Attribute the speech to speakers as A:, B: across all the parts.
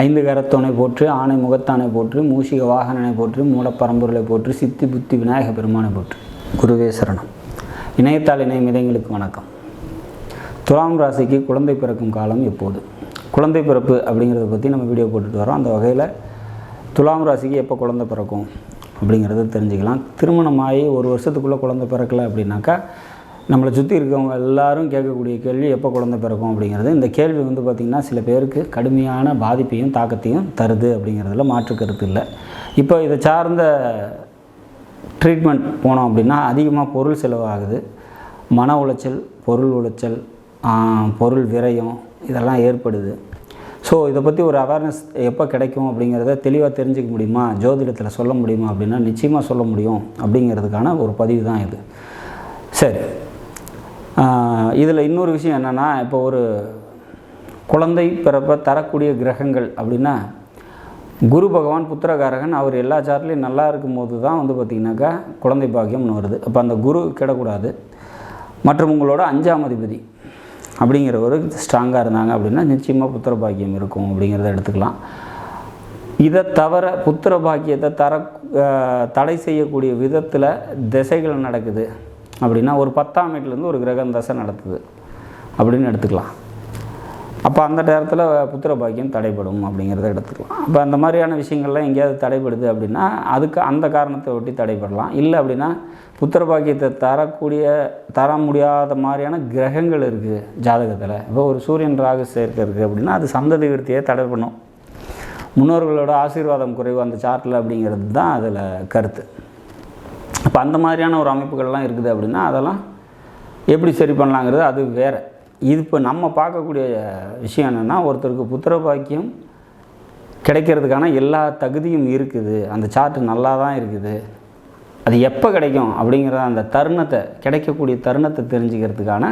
A: ஐந்து கரத்தோனை போற்று ஆணை முகத்தானை போற்று மூஷிக வாகனனை போற்று மூலப்பரம்பொருளை போற்று சித்தி புத்தி விநாயக பெருமானை போற்று. குருவே சரணம். இணையத்தாள் இணைய மிதங்களுக்கு வணக்கம். துலாம் ராசிக்கு குழந்தை பிறக்கும் காலம் எப்போது? குழந்தை பிறப்பு அப்படிங்கிறத பற்றி நம்ம வீடியோ போட்டுட்டு வரோம் அந்த வகையில் துலாம் ராசிக்கு எப்போ குழந்தை பிறக்கும் அப்படிங்கிறத தெரிஞ்சுக்கலாம். திருமணமாகி ஒரு வருஷத்துக்குள்ளே குழந்தை பிறக்கலை அப்படின்னாக்கா நம்மளை சுற்றி இருக்கவங்க எல்லாரும் கேட்கக்கூடிய கேள்வி எப்போ குழந்தை பிறக்கும்? அப்படிங்கிறது. இந்த கேள்வி வந்து பார்த்திங்கன்னா சில பேருக்கு கடுமையான பாதிப்பையும் தாக்கத்தையும் தருது அப்படிங்கிறதுல மாற்று கருத்து இல்லை. இப்போ இதை சார்ந்த ட்ரீட்மெண்ட் போனோம் அப்படின்னா அதிகமாக பொருள் செலவாகுது. மன உளைச்சல் பொருள் உளைச்சல் பொருள் விரயம் இதெல்லாம் ஏற்படுது. ஸோ இதை பற்றி ஒரு அவேர்னஸ் எப்போ கிடைக்கும் அப்படிங்கிறத தெளிவாக தெரிஞ்சுக்க முடியுமா? ஜோதிடத்தில் சொல்ல முடியுமா அப்படின்னா நிச்சயமாக சொல்ல முடியும் அப்படிங்கிறதுக்கான ஒரு பதிவு தான் இது. சரி. இதில் இன்னொரு விஷயம் என்னென்னா இப்போ ஒரு குழந்தை பிறப்பை தரக்கூடிய கிரகங்கள் அப்படின்னா குரு பகவான் புத்திரகாரகன் அவர் எல்லா சார்ட்லேயும் நல்லா இருக்கும்போது தான் வந்து பார்த்திங்கனாக்கா குழந்தை பாக்கியம்னு வருது. அப்போ அந்த குரு கிடக்கூடாது. மற்றும் உங்களோட அஞ்சாம் அதிபதி அப்படிங்கிறவர் ஸ்ட்ராங்காக இருந்தாங்க அப்படின்னா நிச்சயமாக புத்திர பாக்கியம் இருக்கும் அப்படிங்கிறத எடுத்துக்கலாம். இதை தவிர புத்திர பாக்கியத்தை தர தடை செய்யக்கூடிய விதத்தில் திசைகள் நடக்குது. அப்படின்னா ஒரு பத்தாம் வீட்டிலேருந்து ஒரு கிரகம் தசை நடத்துது. அப்படின்னு எடுத்துக்கலாம். அப்போ அந்த நேரத்தில் புத்திர பாக்கியம் தடைப்படும் அப்படிங்கிறத எடுத்துக்கலாம். அப்போ அந்த மாதிரியான விஷயங்கள்லாம் எங்கேயாவது தடைப்படுது அப்படின்னா அதுக்கு அந்த காரணத்தை ஒட்டி தடைப்படலாம் இல்லை அப்படின்னா புத்திர பாக்கியத்தை தரக்கூடிய தர முடியாத மாதிரியான கிரகங்கள் இருக்குது ஜாதகத்தில். இப்போ ஒரு சூரியன் ராகு சேர்க்கை இருக்குது அப்படின்னா அது சந்ததி விருத்தியை தடை பண்ணும் முன்னோர்களோட ஆசீர்வாதம் குறைவு அந்த சார்ட்டில் அப்படிங்கிறது தான் அதில் கருத்து. இப்போ அந்த மாதிரியான ஒரு அமைப்புகள்லாம் இருக்குது அப்படின்னா அதெல்லாம் எப்படி சரி பண்ணலாங்கிறது அது வேறு. இது இப்போ நம்ம பார்க்கக்கூடிய விஷயம் என்னென்னா ஒருத்தருக்கு புத்திர பாக்கியம் கிடைக்கிறதுக்கான எல்லா தகுதியும் இருக்குது. அந்த சார்ட்டு நல்லா தான் இருக்குது. அது எப்போ கிடைக்கும் அப்படிங்கிற அந்த தருணத்தை கிடைக்கக்கூடிய தருணத்தை தெரிஞ்சுக்கிறதுக்கான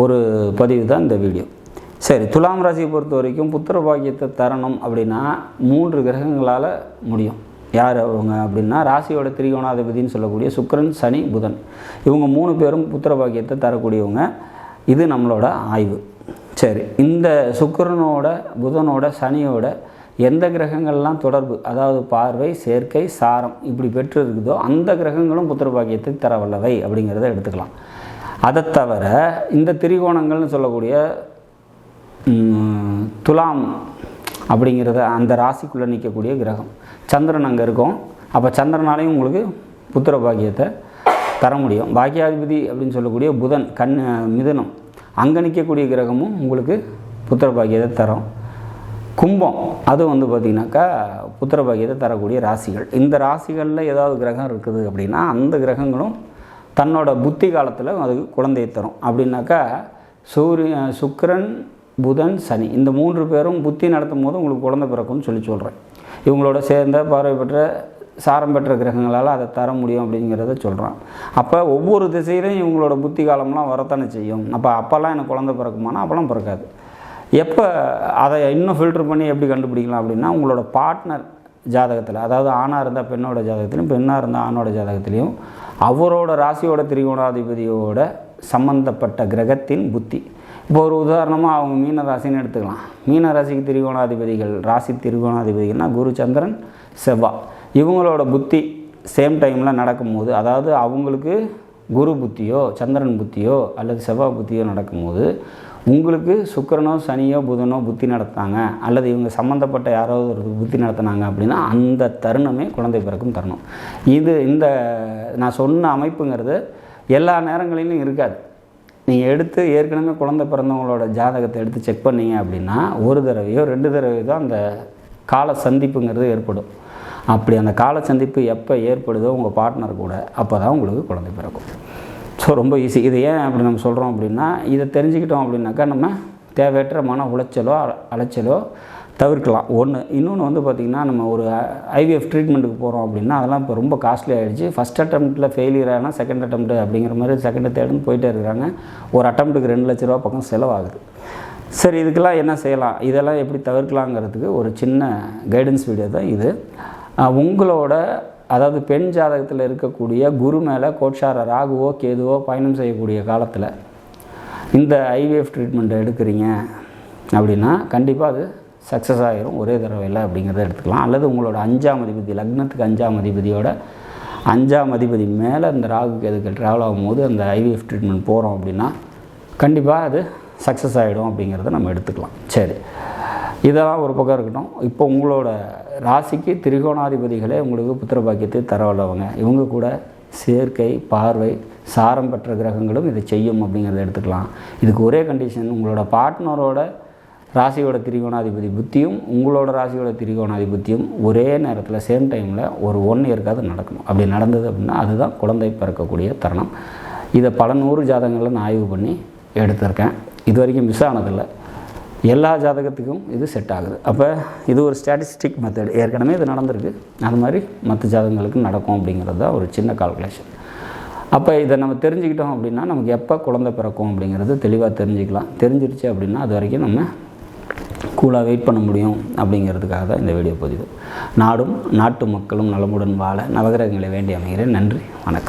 A: ஒரு பதிவு தான் இந்த வீடியோ சரி துலாம் ராசியை பொறுத்த வரைக்கும் புத்திர பாக்கியத்தை தரணும் அப்படின்னா மூன்று கிரகங்களால் முடியும். யார் அவங்க அப்படின்னா ராசியோட திரிகோணாதிபதினு சொல்லக்கூடிய சுக்கரன் சனி புதன். இவங்க மூணு பேரும் புத்திர பாக்கியத்தை தரக்கூடியவங்க. இது நம்மளோட ஆய்வு. சரி இந்த சுக்கரனோட புதனோட சனியோட எந்த கிரகங்கள்லாம் தொடர்பு? அதாவது பார்வை சேர்க்கை சாரம் இப்படி பெற்று இருக்குதோ அந்த கிரகங்களும் புத்திர பாக்கியத்தை தர வல்லவை அப்படிங்கிறத எடுத்துக்கலாம். அதை தவிர இந்த திரிகோணங்கள்னு சொல்லக்கூடிய துலாம் அப்படிங்கிறத அந்த ராசிக்குள்ளே நிற்கக்கூடிய கிரகம். சந்திரன் அங்கே இருக்கும். அப்போ சந்திரனாலையும் உங்களுக்கு புத்திர பாக்கியத்தை தர முடியும். பாக்கியாதிபதி அப்படின்னு சொல்லக்கூடிய புதன் கண் மிதனம். அங்கே நிற்கக்கூடிய கிரகமும் உங்களுக்கு புத்திர பாக்கியத்தை தரும். கும்பம் அது வந்து பார்த்திங்கனாக்கா புத்திர பாக்கியத்தை தரக்கூடிய ராசிகள். இந்த ராசிகளில் ஏதாவது கிரகம் இருக்குது அப்படின்னா அந்த கிரகங்களும் தன்னோட புத்தி காலத்தில் அதுக்கு குழந்தையை தரும். அப்படின்னாக்கா சூரிய சுக்கரன் புதன் சனி. இந்த மூன்று பேரும் புத்தி நடத்தும் போது உங்களுக்கு குழந்தை பிறக்கும்னு சொல்லி சொல்கிறேன் இவங்களோட சேர்ந்த பார்வை பெற்ற சாரம் பெற்ற கிரகங்களால் அதை தர முடியும் அப்படிங்கிறத சொல்கிறான் அப்போ ஒவ்வொரு திசையிலையும் இவங்களோட புத்தி காலம்லாம் வரத்தானே செய்யும். அப்போ அப்போல்லாம் எனக்கு குழந்தை பிறக்குமானா அப்போல்லாம் பிறக்காது. எப்போ அதை இன்னும் ஃபில்டர் பண்ணி எப்படி கண்டுபிடிக்கலாம் அப்படின்னா உங்களோட பார்ட்னர் ஜாதகத்தில் அதாவது ஆணாக இருந்தால் பெண்ணோட ஜாதகத்திலையும் பெண்ணாக இருந்தால் ஆணோட ஜாதகத்திலையும் அவரோட ராசியோட திரிகோணாதிபதியோட சம்பந்தப்பட்ட கிரகத்தின் புத்தி. இப்போ ஒரு உதாரணமாக அவங்க மீன ராசின்னு எடுத்துக்கலாம். மீன ராசிக்கு திரிகோணாதிபதிகள் ராசி திரிகோணாதிபதிகள்னால் குரு சந்திரன் செவ்வா. இவங்களோட புத்தி சேம் டைமில் நடக்கும்போது அதாவது அவங்களுக்கு குரு புத்தியோ சந்திரன் புத்தியோ அல்லது செவ்வாய் புத்தியோ நடக்கும்போது உங்களுக்கு சுக்கிரனோ சனியோ புதனோ புத்தி நடத்தாங்க அல்லது இவங்க சம்மந்தப்பட்ட யாராவது ஒரு புத்தி நடத்தினாங்க அப்படின்னா அந்த தருணமே குழந்தை பிறக்கும் தருணம். இது இந்த நான் சொன்ன அமைப்புங்கிறது எல்லா நேரங்களிலும் இருக்காது. நீங்கள் எடுத்து ஏற்கனவே குழந்தை பிறந்தவங்களோட ஜாதகத்தை எடுத்து செக் பண்ணீங்க அப்படின்னா ஒரு தடவையோ ரெண்டு தடவையோ தான் அந்த கால சந்திப்புங்கிறது ஏற்படும். அப்படி அந்த கால சந்திப்பு எப்போ ஏற்படுதோ உங்கள் பார்ட்னர் கூட அப்போ தான் உங்களுக்கு குழந்தை பிறக்கும். ஸோ ரொம்ப ஈஸி இது ஏன் அப்படி நம்ம சொல்கிறோம் அப்படின்னா இதை தெரிஞ்சுக்கிட்டோம் அப்படின்னாக்கா நம்ம தேவையற்ற மன உளைச்சலோ அலைச்சலோ தவிர்க்கலாம். ஒன்று இன்னொன்று வந்து பார்த்திங்கன்னா நம்ம ஒரு ஐவிஎஃப் ட்ரீட்மெண்ட்டுக்கு போகிறோம் அப்படின்னா அதெல்லாம் இப்போ ரொம்ப காஸ்ட்லி ஆகிடுச்சு ஃபஸ்ட் அட்டம்ப்ட்டில் ஃபெயிலியர் ஆனால் செகண்ட் அட்டம்ப்ட் அப்படிங்கிற மாதிரி செகண்ட் தேர்டுன்னு போயிட்டே இருக்கிறாங்க ஒரு அட்டம்ப்ட்டுக்கு ரெண்டு லட்ச ரூபா பக்கம் செலவாகுது. சரி இதுக்கெல்லாம் என்ன செய்யலாம்? இதெல்லாம் எப்படி தவிர்க்கலாங்கிறதுக்கு ஒரு சின்ன கைடன்ஸ் வீடியோ தான் இது. உங்களோட அதாவது பெண் ஜாதகத்தில் இருக்கக்கூடிய குரு மேலே கோட்சார ராகுவோ கேதுவோ பயணம் செய்யக்கூடிய காலத்தில் இந்த ஐவிஎஃப் ட்ரீட்மெண்ட் எடுக்கிறீங்க அப்படின்னா கண்டிப்பாக அது சக்ஸஸ் ஆகிரும் ஒரே தடவையில் அப்படிங்கிறத எடுத்துக்கலாம். அல்லது உங்களோட அஞ்சாம் அதிபதி லக்னத்துக்கு அஞ்சாம் அதிபதியோட அஞ்சாம் அதிபதி மேலே இந்த ராகுக்கு எதுக்கு ட்ராவல் ஆகும்போது அந்த ஐவிஎஃப் ட்ரீட்மெண்ட் போகிறோம் அப்படின்னா கண்டிப்பாக அது சக்ஸஸ் ஆகிடும் அப்படிங்கிறத நம்ம எடுத்துக்கலாம். சரி. இதெல்லாம் ஒரு பக்கம் இருக்கட்டும். இப்போ உங்களோட ராசிக்கு திரிகோணாதிபதிகளே உங்களுக்கு புத்திர பாக்கியத்தை தர இவங்க கூட சேர்க்கை பார்வை சாரம் பெற்ற கிரகங்களும் இதை செய்யும் அப்படிங்கிறத எடுத்துக்கலாம். இதுக்கு ஒரே கண்டிஷன் உங்களோட பார்ட்னரோட ராசியோட திரிகோணாதிபதி புத்தியும் உங்களோட ராசியோட திரிகோணாதிபத்தியும் ஒரே நேரத்தில் சேம் டைமில் ஒரு ஒன் இயர்க்காவது நடக்கணும். அப்படி நடந்தது அப்படின்னா அதுதான் குழந்தை பிறக்கக்கூடிய தருணம். இதை பல நூறு ஜாதகங்களில் நான் ஆய்வு பண்ணி எடுத்திருக்கேன். இது வரைக்கும் மிஸ் ஆனதில்லை. எல்லா ஜாதகத்துக்கும் இது செட் ஆகுது. அப்போ இது ஒரு ஸ்டாட்டிஸ்டிக் மெத்தட் ஏற்கனவே இது நடந்திருக்கு. அது மாதிரி மற்ற ஜாதகங்களுக்கு நடக்கும் அப்படிங்கிறது தான் ஒரு சின்ன கால்குலேஷன் அப்போ இதை நம்ம தெரிஞ்சுக்கிட்டோம் அப்படின்னா நமக்கு எப்போ குழந்தை பிறக்கும் அப்படிங்கிறது தெளிவாக தெரிஞ்சுக்கலாம். தெரிஞ்சிருச்சு அப்படின்னா அது வரைக்கும் நம்ம கூலாக வெயிட் பண்ண முடியும் அப்படிங்கிறதுக்காக தான் இந்த வீடியோ பதிவு. நாடும் நாட்டு மக்களும் நலமுடன் வாழ நவகிரகங்களை வேண்டி அமைகிறேன். நன்றி. வணக்கம்.